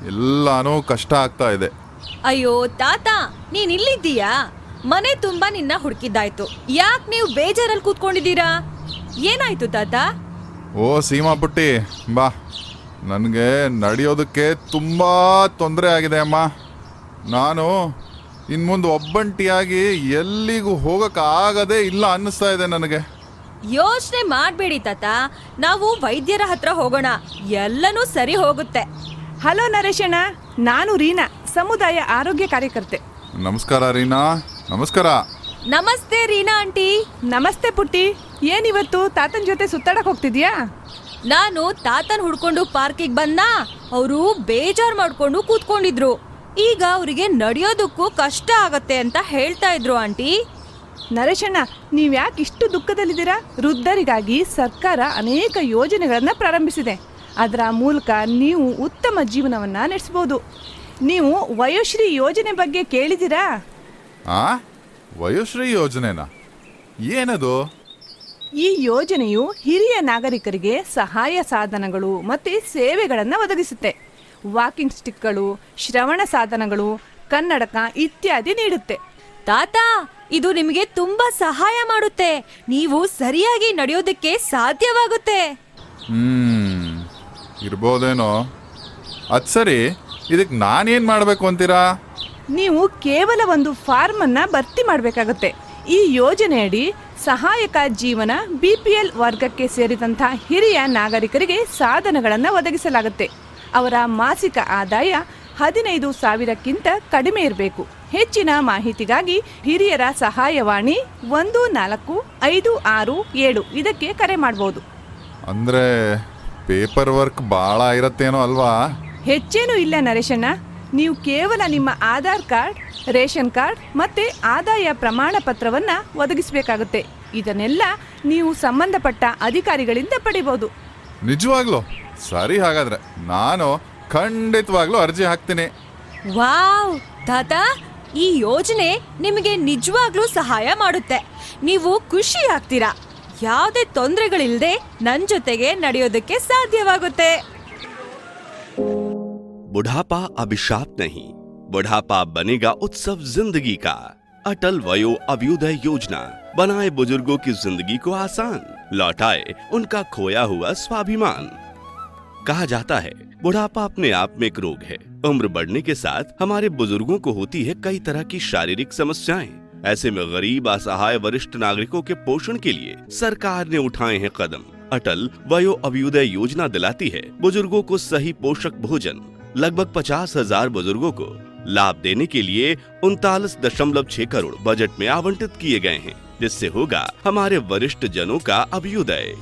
ಎಲ್ಲಾನು ಕಷ್ಟ ಆಗ್ತಾ ಇದೆ. ಅಯ್ಯೋ ತಾತ ನೀನ್ ಇಲ್ಲಿದ್ದೀಯಾ? ಮನೆ ತುಂಬಾ ನಿನ್ನ ಹುಡುಕಿದ್ದಾಯ್ತು. ಯಾಕ್ ನೀವು ಬೇಜಾರಲ್ಲಿ ಕೂತ್ಕೊಂಡಿದ್ದೀರಾ? ಏನಾಯ್ತು ತಾತ? ಓ ಸೀಮಾ ಪುಟ್ಟಿ ಬಾ. ನನಗೆ ನಡೆಯೋದಕ್ಕೆ ತುಂಬ ತೊಂದರೆ ಆಗಿದೆ ಅಮ್ಮ. ನಾನು ಇನ್ನು ಮುಂದೆ ಒಬ್ಬಂಟಿಯಾಗಿ ಎಲ್ಲಿಗೂ ಆಗದೇ ಇಲ್ಲ ಅನ್ನಿಸ್ತಾ ಇದೆ ನನಗೆ. ಯೋಚನೆ ಮಾಡಬೇಡಿ ತಾತ. ನಾವು ವೈದ್ಯರ ಹತ್ರ ಹೋಗೋಣ. ಎಲ್ಲನೂ ಸರಿ ಹೋಗುತ್ತೆ. ಹಲೋ ನರೇಶಣ್ಣ ನಾನು ರೀನಾ. ಸಮುದಾಯ ಆರೋಗ್ಯ ಕಾರ್ಯಕರ್ತೆ. ನಮಸ್ಕಾರ ರೀನಾ. ನಮಸ್ಕಾರ. ನಮಸ್ತೆ ರೀನಾ ಆಂಟಿ. ನಮಸ್ತೆ ಪುಟ್ಟಿ. ಏನಿವತ್ತು ತಾತನ ಜೊತೆ ಸುತ್ತಾಡಕ್ ಹೋಗ್ತಿದ್ಯಾ? ನಾನು ತಾತನ್ ಹುಡ್ಕೊಂಡು ಪಾರ್ಕಿಗೆ ಬಂದ ಅವರು ಬೇಜಾರ್ ಮಾಡ್ಕೊಂಡು ಕೂತ್ಕೊಂಡಿದ್ರು. ಈಗ ಅವರಿಗೆ ನಡೆಯೋದಕ್ಕೂ ಕಷ್ಟ ಆಗತ್ತೆ ಅಂತ ಹೇಳ್ತಾ ಇದ್ರು ಆಂಟಿ. ನರೇಶಣ್ಣ ನೀವು ಯಾಕೆ ಇಷ್ಟು ದುಃಖದಲ್ಲಿದ್ದೀರಾ? ವೃದ್ಧರಿಗಾಗಿ ಸರ್ಕಾರ ಅನೇಕ ಯೋಜನೆಗಳನ್ನ ಪ್ರಾರಂಭಿಸಿದೆ. ಅದರ ಮೂಲಕ ನೀವು ಉತ್ತಮ ಜೀವನವನ್ನ ನಡೆಸಬಹುದು ನೀವು ವಯೋಶ್ರೀ ಯೋಜನೆ ಬಗ್ಗೆ ಕೇಳಿದ್ದೀರಾ? ಆ? ವಯೋಶ್ರೀ ಯೋಜನೆನಾ? ಏನದು? ಈ ಯೋಜನೆಯು ಹಿರಿಯ ನಾಗರಿಕರಿಗೆ ಸಹಾಯ ಸಾಧನಗಳು ಮತ್ತು ಸೇವೆಗಳನ್ನು ಒದಗಿಸುತ್ತೆ. ವಾಕಿಂಗ್ ಸ್ಟಿಕ್ಗಳು ಶ್ರವಣ ಸಾಧನಗಳು ಕನ್ನಡಕ ಇತ್ಯಾದಿ ನೀಡುತ್ತೆ. ತಾತ ಇದು ನಿಮಗೆ ತುಂಬಾ ಸಹಾಯ ಮಾಡುತ್ತೆ. ನೀವು ಸರಿಯಾಗಿ ನಡೆಯೋದಕ್ಕೆ ಸಾಧ್ಯವಾಗುತ್ತೆ. ಹ್ಮ್ ಇರ್ಬೋದೇನೋ. ಅದು ಸರಿ. ಇದಕ್ಕೆ ನಾನೇನು ಮಾಡಬೇಕು ಅಂತೀರಾ? ನೀವು ಕೇವಲ ಒಂದು ಫಾರ್ಮ್ ಅನ್ನ ಭರ್ತಿ ಮಾಡಬೇಕಾಗುತ್ತೆ. ಈ ಯೋಜನೆಯಡಿ ಸಹಾಯಕ ಜೀವನ ಬಿ ಪಿ ಎಲ್ ವರ್ಗಕ್ಕೆ ಸೇರಿದಂತಹ ಹಿರಿಯ ನಾಗರಿಕರಿಗೆ ಸಾಧನಗಳನ್ನು ಒದಗಿಸಲಾಗುತ್ತೆ. ಅವರ ಮಾಸಿಕ ಆದಾಯ ಹದಿನೈದು ಸಾವಿರಕ್ಕಿಂತ ಕಡಿಮೆ ಇರಬೇಕು. ಹೆಚ್ಚಿನ ಮಾಹಿತಿಗಾಗಿ ಹಿರಿಯರ ಸಹಾಯವಾಣಿ ಒಂದು ನಾಲ್ಕು ಐದು ಆರು ಏಳು ಇದಕ್ಕೆ ಕರೆ ಮಾಡಬಹುದು ಅಂದರೆ ಪೇಪರ್ ವರ್ಕ್ ಭಾಳ ಇರತ್ತೇನೋ ಅಲ್ವಾ? ಹೆಚ್ಚೇನೂ ಇಲ್ಲ ನರೇಶಣ್ಣ. ನೀವು ಕೇವಲ ನಿಮ್ಮ ಆಧಾರ್ ಕಾರ್ಡ್ ರೇಷನ್ ಕಾರ್ಡ್ ಮತ್ತು ಆದಾಯ ಪ್ರಮಾಣ ಪತ್ರವನ್ನು ಒದಗಿಸಬೇಕಾಗುತ್ತೆ. ಇದನ್ನೆಲ್ಲ ನೀವು ಸಂಬಂಧಪಟ್ಟ ಅಧಿಕಾರಿಗಳಿಂದ ಪಡಿಬೋದು. ನಿಜವಾಗ್ಲೂ? ಸರಿ ಹಾಗಾದ್ರೆ ನಾನು ಖಂಡಿತವಾಗ್ಲೂ ಅರ್ಜಿ ಹಾಕ್ತೀನಿ. ವಾವ್! ತಾತಾ ಈ ಯೋಜನೆ ನಿಮಗೆ ನಿಜವಾಗ್ಲೂ ಸಹಾಯ ಮಾಡುತ್ತೆ. ನೀವು ಖುಷಿ ಆಗ್ತೀರಾ. ಯಾವುದೇ ತೊಂದರೆಗಳಿಲ್ಲದೆ ನನ್ನ ಜೊತೆಗೆ ನಡೆಯೋದಕ್ಕೆ ಸಾಧ್ಯವಾಗುತ್ತೆ. बुढ़ापा अभिशाप नहीं। बुढ़ापा बनेगा उत्सव ज़िंदगी का। अटल वयो अभ्युदय योजना। बनाए बुज़ुर्गों की ज़िंदगी को आसान। लौटाए उनका खोया हुआ स्वाभिमान। कहा जाता है, बुढ़ापा अपने आप में एक रोग है। उम्र बढ़ने के साथ हमारे बुज़ुर्गों को होती है कई तरह की शारीरिक समस्याएँ। ऐसे में गरीब, असहाय, वरिष्ठ नागरिकों के पोषण के लिए सरकार ने उठाए हैं कदम। अटल वयो अभ्युदय योजना दिलाती है। बुज़ुर्गों को सही पोषक भोजन। लगभग पचास हज़ार बुजुर्गो को लाभ देने के लिए उनतालीस दशमलव छह करोड़ बजट में आवंटित किए गए हैं, जिससे होगा हमारे वरिष्ठ जनों का अभ्युदय।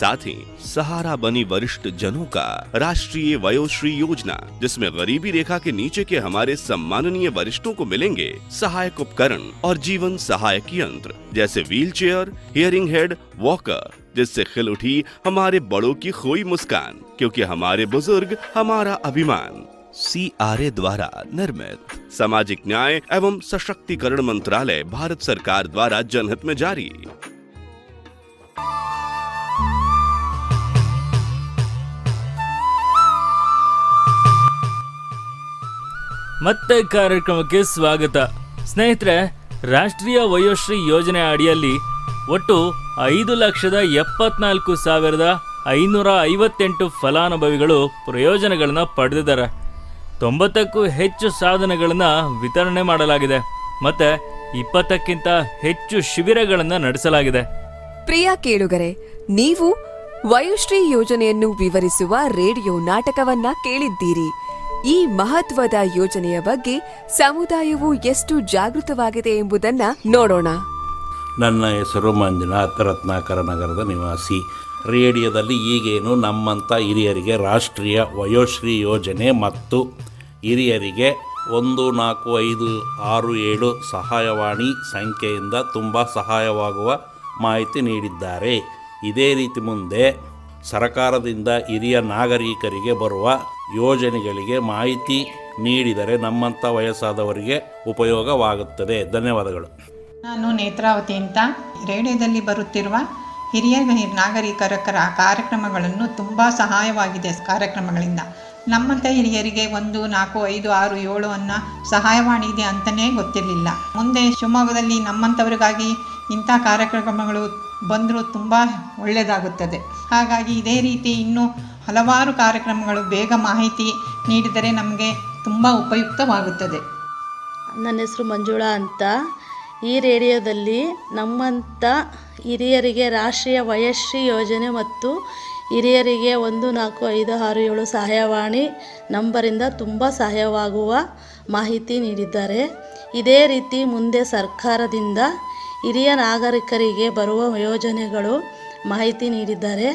साथ ही सहारा बनी वरिष्ठ जनों का राष्ट्रीय वयोश्री योजना, जिसमें गरीबी रेखा के नीचे के हमारे सम्माननीय वरिष्ठों को मिलेंगे सहायक उपकरण और जीवन सहायक यंत्र, जैसे wheel chair hearing head, walker. जिससे खिल उठी हमारे बड़ों की खोई मुस्कान क्योंकि हमारे बुजुर्ग हमारा अभिमान सी आर ए द्वारा निर्मित सामाजिक न्याय एवं सशक्तिकरण मंत्रालय भारत सरकार द्वारा जनहित में जारी ಮತ್ತೆ ಕಾರ್ಯಕ್ರಮಕ್ಕೆ ಸ್ವಾಗತ ಸ್ನೇಹಿತರೆ ರಾಷ್ಟ್ರೀಯ ವಯೋಶ್ರೀ ಯೋಜನೆ ಅಡಿಯಲ್ಲಿ ಒಟ್ಟು ಐದು ಲಕ್ಷದ ಎಪ್ಪತ್ನಾಲ್ಕು ಸಾವಿರದ ಐನೂರ ಐವತ್ತೆಂಟು ಫಲಾನುಭವಿಗಳು ಪ್ರಯೋಜನಗಳನ್ನ ಪಡೆದಿದ್ದಾರೆ. ತೊಂಬತ್ತಕ್ಕೂ ಹೆಚ್ಚು ಸಾಧನಗಳನ್ನ ವಿತರಣೆ ಮಾಡಲಾಗಿದೆ. ಮತ್ತೆ ಇಪ್ಪತ್ತಕ್ಕಿಂತ ಹೆಚ್ಚು ಶಿಬಿರಗಳನ್ನು ನಡೆಸಲಾಗಿದೆ. ಪ್ರಿಯ ಕೇಳುಗರೆ, ನೀವು ವಯುಶ್ರೀ ಯೋಜನೆಯನ್ನು ವಿವರಿಸುವ ರೇಡಿಯೋ ನಾಟಕವನ್ನ ಕೇಳಿದ್ದೀರಿ. ಈ ಮಹತ್ವದ ಯೋಜನೆಯ ಬಗ್ಗೆ ಸಮುದಾಯವು ಎಷ್ಟು ಜಾಗೃತವಾಗಿದೆ ಎಂಬುದನ್ನ ನೋಡೋಣ. ನನ್ನ ಹೆಸರು ಮಂಜುನಾಥ್, ರತ್ನಾಕರ ನಗರದ ನಿವಾಸಿ. ರೇಡಿಯೋದಲ್ಲಿ ಈಗೇನು ನಮ್ಮಂಥ ಹಿರಿಯರಿಗೆ ರಾಷ್ಟ್ರೀಯ ವಯೋಶ್ರೀ ಯೋಜನೆ ಮತ್ತು ಹಿರಿಯರಿಗೆ ಒಂದು ನಾಲ್ಕು ಐದು ಆರು ಏಳು ಸಹಾಯವಾಣಿ ಸಂಖ್ಯೆಯಿಂದ ತುಂಬ ಸಹಾಯವಾಗುವ ಮಾಹಿತಿ ನೀಡಿದ್ದಾರೆ. ಇದೇ ರೀತಿ ಮುಂದೆ ಸರಕಾರದಿಂದ ಹಿರಿಯ ನಾಗರಿಕರಿಗೆ ಬರುವ ಯೋಜನೆಗಳಿಗೆ ಮಾಹಿತಿ ನೀಡಿದರೆ ನಮ್ಮಂಥ ವಯಸ್ಸಾದವರಿಗೆ ಉಪಯೋಗವಾಗುತ್ತದೆ. ಧನ್ಯವಾದಗಳು. ನಾನು ನೇತ್ರಾವತಿ ಅಂತ ರೇಡಿಯೋದಲ್ಲಿ ಬರುತ್ತಿರುವ ಹಿರಿಯ ನಾಗರಿಕರ ಕರ- ಕಾರ್ಯಕ್ರಮಗಳನ್ನು ತುಂಬ ಸಹಾಯವಾಗಿದೆ ಕಾರ್ಯಕ್ರಮಗಳಿಂದ. ನಮ್ಮಂಥ ಹಿರಿಯರಿಗೆ ಒಂದು ನಾಲ್ಕು, ಐದು, ಆರು, ಏಳು ಅನ್ನೋ ಸಹಾಯವಾಣಿ ಇದೆ ಅಂತಲೇ ಗೊತ್ತಿರಲಿಲ್ಲ. ಮುಂದೆ ಶಿವಮೊಗ್ಗದಲ್ಲಿ ನಮ್ಮಂಥವ್ರಿಗಾಗಿ ಇಂಥ ಕಾರ್ಯಕ್ರಮಗಳು ಬಂದರೂ ತುಂಬ ಒಳ್ಳೆಯದಾಗುತ್ತದೆ ಹಾಗಾಗಿ ಇದೇ ರೀತಿ ಇನ್ನೂ ಹಲವಾರು ಕಾರ್ಯಕ್ರಮಗಳು ಬೇಗ ಮಾಹಿತಿ ನೀಡಿದರೆ ನಮಗೆ ತುಂಬ ಉಪಯುಕ್ತವಾಗುತ್ತದೆ. ನನ್ನ ಹೆಸರು ಮಂಜುಳಾ ಅಂತ. ಈ ರೇಡಿಯೋದಲ್ಲಿ ನಮ್ಮಂಥ ಹಿರಿಯರಿಗೆ ರಾಷ್ಟ್ರೀಯ ವಯಶ್ರೀ ಯೋಜನೆ ಮತ್ತು ಹಿರಿಯರಿಗೆ ಒಂದು, ನಾಲ್ಕು, ಐದು, ಆರು, ಏಳು ಸಹಾಯವಾಣಿ ನಂಬರಿಂದ ತುಂಬ ಸಹಾಯವಾಗುವ ಮಾಹಿತಿ ನೀಡಿದ್ದಾರೆ. ಇದೇ ರೀತಿ ಮುಂದೆ ಸರ್ಕಾರದಿಂದ ಹಿರಿಯ ನಾಗರಿಕರಿಗೆ ಬರುವ ಯೋಜನೆಗಳು ಮಾಹಿತಿ ನೀಡಿದ್ದಾರೆ.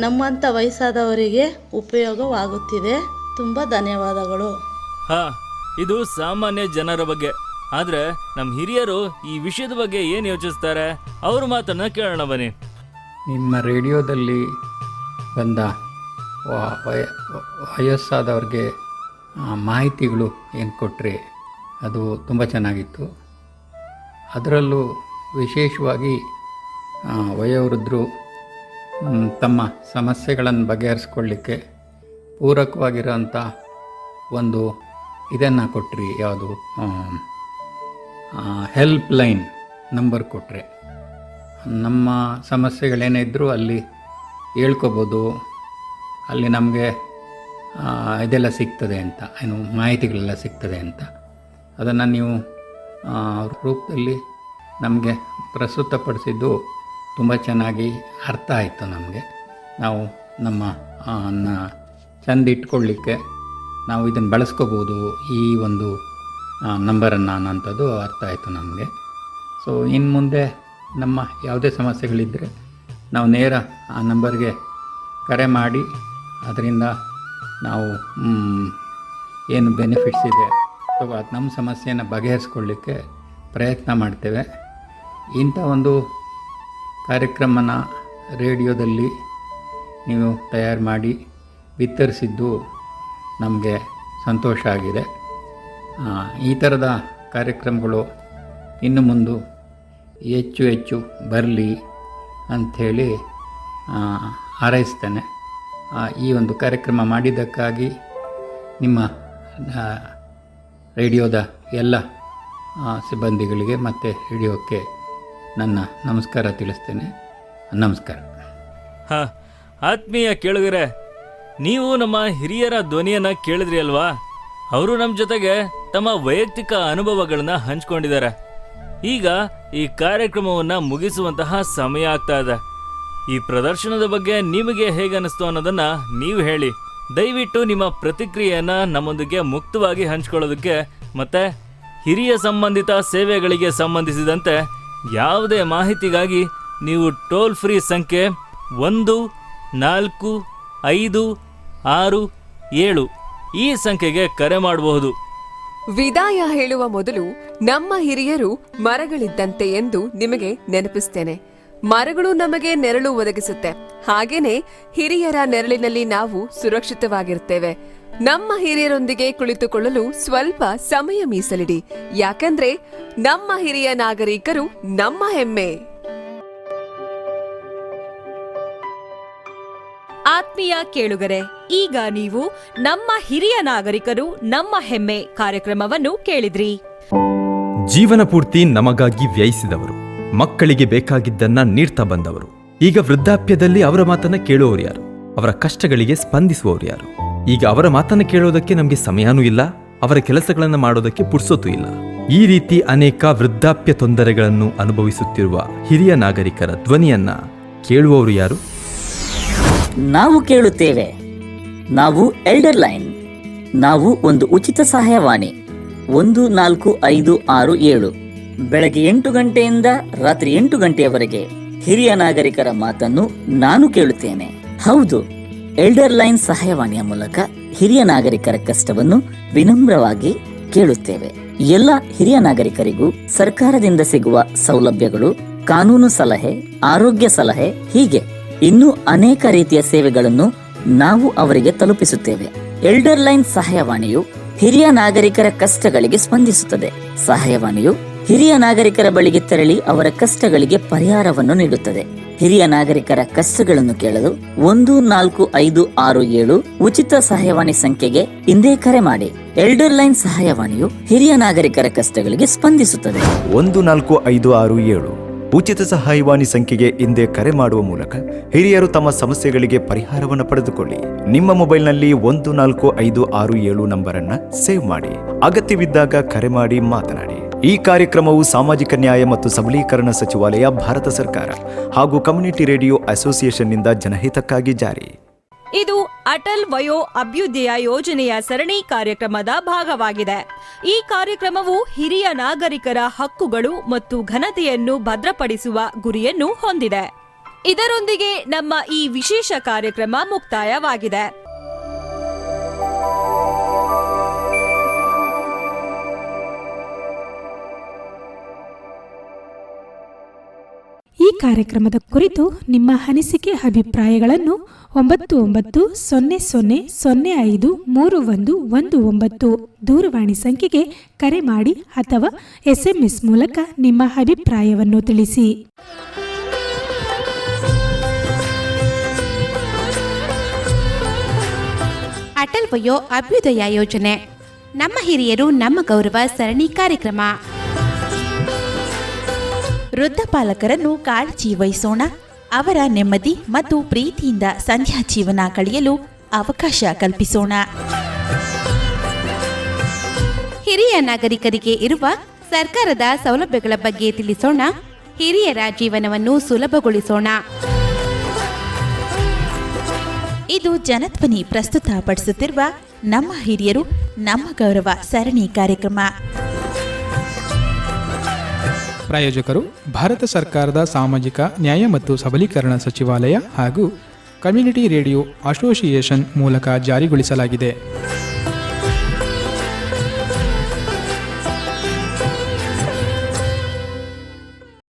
ನಮ್ಮಂಥ ವಯಸ್ಸಾದವರಿಗೆ ಉಪಯೋಗವಾಗುತ್ತಿದೆ. ತುಂಬ ಧನ್ಯವಾದಗಳು. ಹಾ, ಇದು ಸಾಮಾನ್ಯ ಜನರ ಬಗ್ಗೆ. ಆದ್ರೆ ನಮ್ಮ ಹಿರಿಯರು ಈ ವಿಷಯದ ಬಗ್ಗೆ ಏನು ಯೋಚಿಸ್ತಾರೆ? ಅವ್ರ ಮಾತನ್ನ ಕೇಳೋಣ ಬನ್ನಿ. ನಿಮ್ಮ ರೇಡಿಯೋದಲ್ಲಿ ಬಂದ ವಯ ವಯಸ್ಸಾದವ್ರಿಗೆ ಮಾಹಿತಿಗಳು ಏನು ಕೊಟ್ಟರೆ ಅದು ತುಂಬ ಚೆನ್ನಾಗಿತ್ತು. ಅದರಲ್ಲೂ ವಿಶೇಷವಾಗಿ ಆ, ವಯೋವೃದ್ಧರು ತಮ್ಮ ಸಮಸ್ಯೆಗಳನ್ನು ಬಗೆಹರಿಸ್ಕೊಳ್ಳಿಕ್ಕೆ ಪೂರಕವಾಗಿರೋಂಥ ಒಂದು ಇದನ್ನು ಕೊಟ್ರಿ ಯಾವುದು? ಹೆಲ್ಪ್ ಲೈನ್ ನಂಬರ್ ಕೊಟ್ಟರೆ ನಮ್ಮ ಸಮಸ್ಯೆಗಳೇನೇ ಇದ್ದರೂ ಅಲ್ಲಿ ಹೇಳ್ಕೊಬೋದು. ಅಲ್ಲಿ ನಮಗೆ ಇದೆಲ್ಲ ಸಿಗ್ತದೆ ಅಂತ, ಏನು ಮಾಹಿತಿಗಳೆಲ್ಲ ಸಿಗ್ತದೆ ಅಂತ. ಅದನ್ನು ನೀವು ರೂಪದಲ್ಲಿ ನಮಗೆ ಪ್ರಸ್ತುತಪಡಿಸಿದ್ದು ತುಂಬ ಚೆನ್ನಾಗಿ ಅರ್ಥ ಆಯಿತು ನಮಗೆ. ನಾವು ನಮ್ಮ ಚೆಂದ ಇಟ್ಕೊಳ್ಳಿಕ್ಕೆ ನಾವು ಇದನ್ನು ಬಳಸ್ಕೋಬೋದು ಈ ಒಂದು ನಂಬರನ್ನು ಅನ್ನೋಂಥದ್ದು ಅರ್ಥ ಆಯಿತು ನಮಗೆ. ಸೊ ಇನ್ನು ಮುಂದೆ ನಮ್ಮ ಯಾವುದೇ ಸಮಸ್ಯೆಗಳಿದ್ದರೆ ನಾವು ನೇರ ಆ ನಂಬರ್ಗೆ ಕರೆ ಮಾಡಿ, ಅದರಿಂದ ನಾವು ಏನು ಬೆನಿಫಿಟ್ಸ್ ಇದೆ. ಅಥವಾ ನಮ್ಮ ಸಮಸ್ಯೆಯನ್ನು ಬಗೆಹರಿಸ್ಕೊಳ್ಳಿಕ್ಕೆ ಪ್ರಯತ್ನ ಮಾಡ್ತೇವೆ. ಇಂಥ ಒಂದು ಕಾರ್ಯಕ್ರಮನ ರೇಡಿಯೋದಲ್ಲಿ ನೀವು ತಯಾರು ಮಾಡಿ, ವಿತರಿಸಿದ್ದು ನಮಗೆ ಸಂತೋಷ ಆಗಿದೆ. ಈ ಥರದ ಕಾರ್ಯಕ್ರಮಗಳು ಇನ್ನು ಮುಂದೆ ಹೆಚ್ಚು ಹೆಚ್ಚು ಬರಲಿ ಅಂಥೇಳಿ ಹಾರೈಸ್ತೇನೆ. ಈ ಒಂದು ಕಾರ್ಯಕ್ರಮ ಮಾಡಿದ್ದಕ್ಕಾಗಿ ನಿಮ್ಮ ರೇಡಿಯೋದ ಎಲ್ಲ ಸಿಬ್ಬಂದಿಗಳಿಗೆ ಮತ್ತು ರೇಡಿಯೋಕ್ಕೆ ನನ್ನ ನಮಸ್ಕಾರ ತಿಳಿಸ್ತೇನೆ. ನಮಸ್ಕಾರ. ಹಾಂ, ಆತ್ಮೀಯ ಕೇಳುಗರೆ ನೀವು ನಮ್ಮ ಹಿರಿಯರ ಧ್ವನಿಯನ್ನು ಕೇಳಿದ್ರಿ ಅಲ್ವಾ? ಅವರು ನಮ್ಮ ಜೊತೆಗೆ ತಮ್ಮ ವೈಯಕ್ತಿಕ ಅನುಭವಗಳನ್ನ ಹಂಚ್ಕೊಂಡಿದ್ದಾರೆ. ಈಗ ಈ ಕಾರ್ಯಕ್ರಮವನ್ನ ಮುಗಿಸುವಂತಹ ಸಮಯ ಆಗ್ತಾ ಇದೆ. ಈ ಪ್ರದರ್ಶನದ ಬಗ್ಗೆ ನಿಮಗೆ ಹೇಗೆ ಅನಿಸ್ತು ಅನ್ನೋದನ್ನ ನೀವು ಹೇಳಿ. ದಯವಿಟ್ಟು ನಿಮ್ಮ ಪ್ರತಿಕ್ರಿಯೆಯನ್ನ ನಮ್ಮೊಂದಿಗೆ ಮುಕ್ತವಾಗಿ ಹಂಚ್ಕೊಳ್ಳೋದಕ್ಕೆ ಮತ್ತೆ ಹಿರಿಯ ಸಂಬಂಧಿತ ಸೇವೆಗಳಿಗೆ ಸಂಬಂಧಿಸಿದಂತೆ ಯಾವುದೇ ಮಾಹಿತಿಗಾಗಿ ನೀವು ಟೋಲ್ ಫ್ರೀ ಸಂಖ್ಯೆ ಒಂದು, ನಾಲ್ಕು, ಐದು, ಆರು, ಏಳು ಈ ಸಂಖ್ಯೆಗೆ ಕರೆ ಮಾಡಬಹುದು. ವಿದಾಯ ಹೇಳುವ ಮೊದಲು ನಮ್ಮ ಹಿರಿಯರು ಮರಗಳಿದ್ದಂತೆ ಎಂದು ನಿಮಗೆ ನೆನಪಿಸ್ತೇನೆ. ಮರಗಳು ನಮಗೆ ನೆರಳು ಒದಗಿಸುತ್ತೆ. ಹಾಗೇನೆ ಹಿರಿಯರ ನೆರಳಿನಲ್ಲಿ ನಾವು ಸುರಕ್ಷಿತವಾಗಿರ್ತೇವೆ. ನಮ್ಮ ಹಿರಿಯರೊಂದಿಗೆ ಕುಳಿತುಕೊಳ್ಳಲು ಸ್ವಲ್ಪ ಸಮಯ ಮೀಸಲಿಡಿ. ಯಾಕಂದ್ರೆ ನಮ್ಮ ಹಿರಿಯ ನಾಗರಿಕರು ನಮ್ಮ ಹೆಮ್ಮೆ. ಆತ್ಮೀಯ ಕೇಳುಗರೆ, ಈಗ ನೀವು ನಮ್ಮ ಹಿರಿಯ ನಾಗರಿಕರು ನಮ್ಮ ಹೆಮ್ಮೆ ಕಾರ್ಯಕ್ರಮವನ್ನು ಕೇಳಿದ್ರಿ. ಜೀವನ ಪೂರ್ತಿ ನಮಗಾಗಿ ವ್ಯಯಿಸಿದವರು, ಮಕ್ಕಳಿಗೆ ಬೇಕಾಗಿದ್ದನ್ನ ನೀಡ್ತಾ ಬಂದವರು. ಈಗ ವೃದ್ಧಾಪ್ಯದಲ್ಲಿ ಅವರ ಮಾತನ್ನ ಕೇಳುವವರು ಯಾರು? ಅವರ ಕಷ್ಟಗಳಿಗೆ ಸ್ಪಂದಿಸುವವರು ಯಾರು? ಈಗ ಅವರ ಮಾತನ್ನ ಕೇಳೋದಕ್ಕೆ ನಮಗೆ ಸಮಯನೂ ಇಲ್ಲ, ಅವರ ಕೆಲಸಗಳನ್ನ ಮಾಡೋದಕ್ಕೆ ಪುರ್ಸೊತ್ತು ಇಲ್ಲ. ಈ ರೀತಿ ಅನೇಕ ವೃದ್ಧಾಪ್ಯ ತೊಂದರೆಗಳನ್ನು ಅನುಭವಿಸುತ್ತಿರುವ ಹಿರಿಯ ನಾಗರಿಕರ ಧ್ವನಿಯನ್ನ ಕೇಳುವವರು ಯಾರು? ನಾವು ಕೇಳುತ್ತೇವೆ. ನಾವು ಎಲ್ಡರ್ ಲೈನ್ ನಾವು ಒಂದು ಉಚಿತ ಸಹಾಯವಾಣಿ. ಒಂದು ನಾಲ್ಕು ಐದು ಆರು ಏಳು. ಬೆಳಗ್ಗೆ ಎಂಟು ಗಂಟೆಯಿಂದ ರಾತ್ರಿ ಎಂಟು ಗಂಟೆಯವರೆಗೆ ಹಿರಿಯ ನಾಗರಿಕರ ಮಾತನ್ನು ನಾನು ಕೇಳುತ್ತೇನೆ. ಹೌದು ಎಲ್ಡರ್ ಲೈನ್ ಸಹಾಯವಾಣಿಯ ಮೂಲಕ ಹಿರಿಯ ನಾಗರಿಕರ ಕಷ್ಟವನ್ನು ವಿನಮ್ರವಾಗಿ ಕೇಳುತ್ತೇವೆ. ಎಲ್ಲ ಹಿರಿಯ ನಾಗರಿಕರಿಗೂ ಸರ್ಕಾರದಿಂದ ಸಿಗುವ ಸೌಲಭ್ಯಗಳು, ಕಾನೂನು ಸಲಹೆ, ಆರೋಗ್ಯ ಸಲಹೆ, ಹೀಗೆ. ಇನ್ನೂ ಅನೇಕ ರೀತಿಯ ಸೇವೆಗಳನ್ನು ನಾವು ಅವರಿಗೆ ತಲುಪಿಸುತ್ತೇವೆ. ಎಲ್ಡರ್ ಲೈನ್ ಸಹಾಯವಾಣಿಯು ಹಿರಿಯ ನಾಗರಿಕರ ಕಷ್ಟಗಳಿಗೆ ಸ್ಪಂದಿಸುತ್ತದೆ. ಸಹಾಯವಾಣಿಯು ಹಿರಿಯ ನಾಗರಿಕರ ಬಳಿಗೆ ತೆರಳಿ ಅವರ ಕಷ್ಟಗಳಿಗೆ ಪರಿಹಾರವನ್ನು ನೀಡುತ್ತದೆ. ಹಿರಿಯ ನಾಗರಿಕರ ಕಷ್ಟಗಳನ್ನು ಕೇಳಲು ಒಂದು ನಾಲ್ಕು ಐದು ಆರು ಏಳು ಉಚಿತ ಸಹಾಯವಾಣಿ ಸಂಖ್ಯೆಗೆ ಇಂದೇ ಕರೆ ಮಾಡಿ. ಎಲ್ಡರ್ ಲೈನ್ ಸಹಾಯವಾಣಿಯು ಹಿರಿಯ ನಾಗರಿಕರ ಕಷ್ಟಗಳಿಗೆ ಸ್ಪಂದಿಸುತ್ತದೆ. ಒಂದು ನಾಲ್ಕು ಐದು ಆರು ಏಳು ಉಚಿತ ಸಹಾಯವಾಣಿ ಸಂಖ್ಯೆಗೆ ಹಿಂದೆ ಕರೆ ಮಾಡುವ ಮೂಲಕ ಹಿರಿಯರು ತಮ್ಮ ಸಮಸ್ಯೆಗಳಿಗೆ ಪರಿಹಾರವನ್ನು ಪಡೆದುಕೊಳ್ಳಿ. ನಿಮ್ಮ ಮೊಬೈಲ್ನಲ್ಲಿ ಒಂದು ನಾಲ್ಕು ಐದು ಆರು ಏಳು ನಂಬರ್ ಅನ್ನ ಸೇವ್ ಮಾಡಿ. ಅಗತ್ಯವಿದ್ದಾಗ ಕರೆ ಮಾಡಿ ಮಾತನಾಡಿ. ಈ ಕಾರ್ಯಕ್ರಮವು ಸಾಮಾಜಿಕ ನ್ಯಾಯ ಮತ್ತು ಸಬಲೀಕರಣ ಸಚಿವಾಲಯ, ಭಾರತ ಸರ್ಕಾರ ಹಾಗೂ ಕಮ್ಯುನಿಟಿ ರೇಡಿಯೋ ಅಸೋಸಿಯೇಷನ್ನಿಂದ ಜನಹಿತಕ್ಕಾಗಿ ಜಾರಿ. ಅಟಲ್ ವಯೋ ಅಭ್ಯುದಯ ಯೋಜನೆಯ ಸರಣಿ ಕಾರ್ಯಕ್ರಮದ ಭಾಗವಾಗಿದೆ. ಈ ಕಾರ್ಯಕ್ರಮವು ಹಿರಿಯ ನಾಗರಿಕರ ಹಕ್ಕುಗಳು ಮತ್ತು ಘನತೆಯನ್ನು ಭದ್ರಪಡಿಸುವ ಗುರಿಯನ್ನು ಹೊಂದಿದೆ. ಇದರೊಂದಿಗೆ ನಮ್ಮ ಈ ವಿಶೇಷ ಕಾರ್ಯಕ್ರಮ ಮುಕ್ತಾಯವಾಗಿದೆ. ಕಾರ್ಯಕ್ರಮದ ಕುರಿತು ನಿಮ್ಮ ಅನಿಸಿಕೆ ಅಭಿಪ್ರಾಯಗಳನ್ನು ಒಂಬತ್ತು ಒಂಬತ್ತು ಸೊನ್ನೆ ಸೊನ್ನೆ ಸೊನ್ನೆ ಐದು ಮೂರು ಒಂದು ಒಂದು ಒಂಬತ್ತು ದೂರವಾಣಿ ಸಂಖ್ಯೆಗೆ ಕರೆ ಮಾಡಿ ಅಥವಾ ಎಸ್ಎಂಎಸ್ ಮೂಲಕ ನಿಮ್ಮ ಅಭಿಪ್ರಾಯವನ್ನು ತಿಳಿಸಿ. ಅಟಲ್ ವಯೋ ಅಭ್ಯುದಯ ಯೋಜನೆ. ನಮ್ಮ ಹಿರಿಯರು ನಮ್ಮ ಗೌರವ ಸರಣಿ ಕಾರ್ಯಕ್ರಮ. ವೃದ್ಧ ಪಾಲಕರನ್ನು ಕಾಳಜಿ ವಹಿಸೋಣ. ಅವರ ನೆಮ್ಮದಿ ಮತ್ತು ಪ್ರೀತಿಯಿಂದ ಸಂಧ್ಯಾ ಜೀವನ ಕಳೆಯಲು ಅವಕಾಶ ಕಲ್ಪಿಸೋಣ. ಹಿರಿಯ ನಾಗರಿಕರಿಗೆ ಇರುವ ಸರ್ಕಾರದ ಸೌಲಭ್ಯಗಳ ಬಗ್ಗೆ ತಿಳಿಸೋಣ. ಹಿರಿಯರ ಜೀವನವನ್ನು ಸುಲಭಗೊಳಿಸೋಣ. ಇದು ಜನಧ್ವನಿ ಪ್ರಸ್ತುತಪಡಿಸುತ್ತಿರುವ ನಮ್ಮ ಹಿರಿಯರು ನಮ್ಮ ಗೌರವ ಸರಣಿ ಕಾರ್ಯಕ್ರಮ. ಪ್ರಾಯೋಜಕರು ಭಾರತ ಸರ್ಕಾರದ ಸಾಮಾಜಿಕ ನ್ಯಾಯ ಮತ್ತು ಸಬಲೀಕರಣ ಸಚಿವಾಲಯ ಹಾಗೂ ಕಮ್ಯುನಿಟಿ ರೇಡಿಯೋ ಅಸೋಸಿಯೇಷನ್ ಮೂಲಕ ಜಾರಿಗೊಳಿಸಲಾಗಿದೆ.